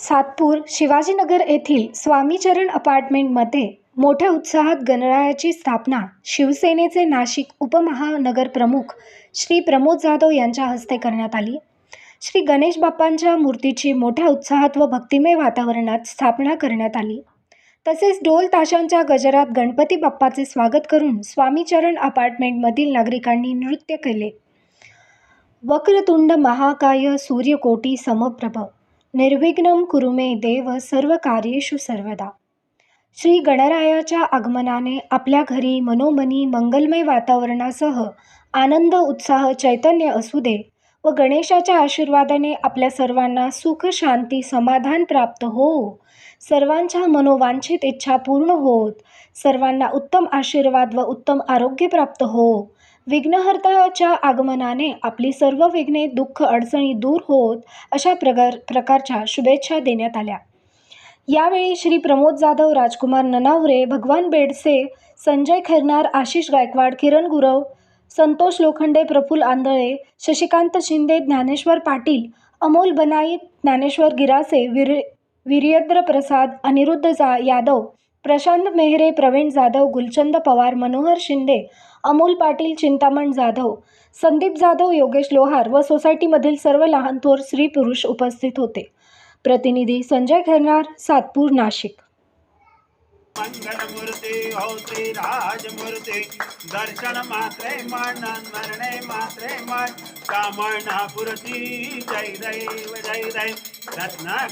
सातपूर शिवाजीनगर येथील स्वामीचरण अपार्टमेंटमध्ये मोठ्या उत्साहात गणरायाची स्थापना शिवसेनेचे नाशिक उपमहानगरप्रमुख श्री प्रमोद जाधव यांच्या हस्ते करण्यात आली. श्री गणेश बाप्पांच्या मूर्तीची मोठ्या उत्साहात व भक्तिमय वातावरणात स्थापना करण्यात आली. तसेच ढोल ताशांच्या गजरात गणपती बाप्पाचे स्वागत करून स्वामीचरण अपार्टमेंटमधील नागरिकांनी नृत्य केले. वक्रतुंड महाकाय सूर्यकोटी समप्रभ निर्विघ्नं कुरुमे देव सर्व कार्येषु सर्वदा. श्री गणरायाच्या आगमनाने आपल्या घरी मनोमनी मंगलमय वातावरणासह आनंद उत्साह चैतन्य असू दे व गणेशाच्या आशीर्वादाने आपल्या सर्वांना सुख शांती समाधान प्राप्त हो. सर्वांच्या मनोवांछित इच्छा पूर्ण होत. सर्वांना उत्तम आशीर्वाद व उत्तम आरोग्य प्राप्त हो. विघ्नहर्ताच्या आगमनाने आपली सर्व विघ्ने दुःख अडचणी दूर होत अशा प्रकार प्रकारच्या शुभेच्छा देण्यात आल्या. यावेळी श्री प्रमोद जाधव राजकुमार ननावरे भगवान बेडसे संजय खैरनार आशिष गायकवाड किरण गुरव संतोष लोखंडे प्रफुल आंधळे शशिकांत शिंदे ज्ञानेश्वर पाटील अमोल बनाईत ज्ञानेश्वर गिरासे विर वीरेंद्र प्रसाद अनिरुद्ध जा यादव प्रशांत मेहरे प्रवीण जाधव गुलचंद पवार मनोहर शिंदे अमोल पाटील चिंतामण जाधव संदीप जाधव योगेश लोहार व सोसायटीमधील सर्व लहान थोर स्त्री पुरुष उपस्थित होते. प्रतिनिधी संजय खैरनार सातपूर नाशिक. मंगलमूर्ती हो राजमूर्ती दर्शन मात्रे मन मरणे मात्रे मन कामना पुरती जय दैव जय दैव रत्ना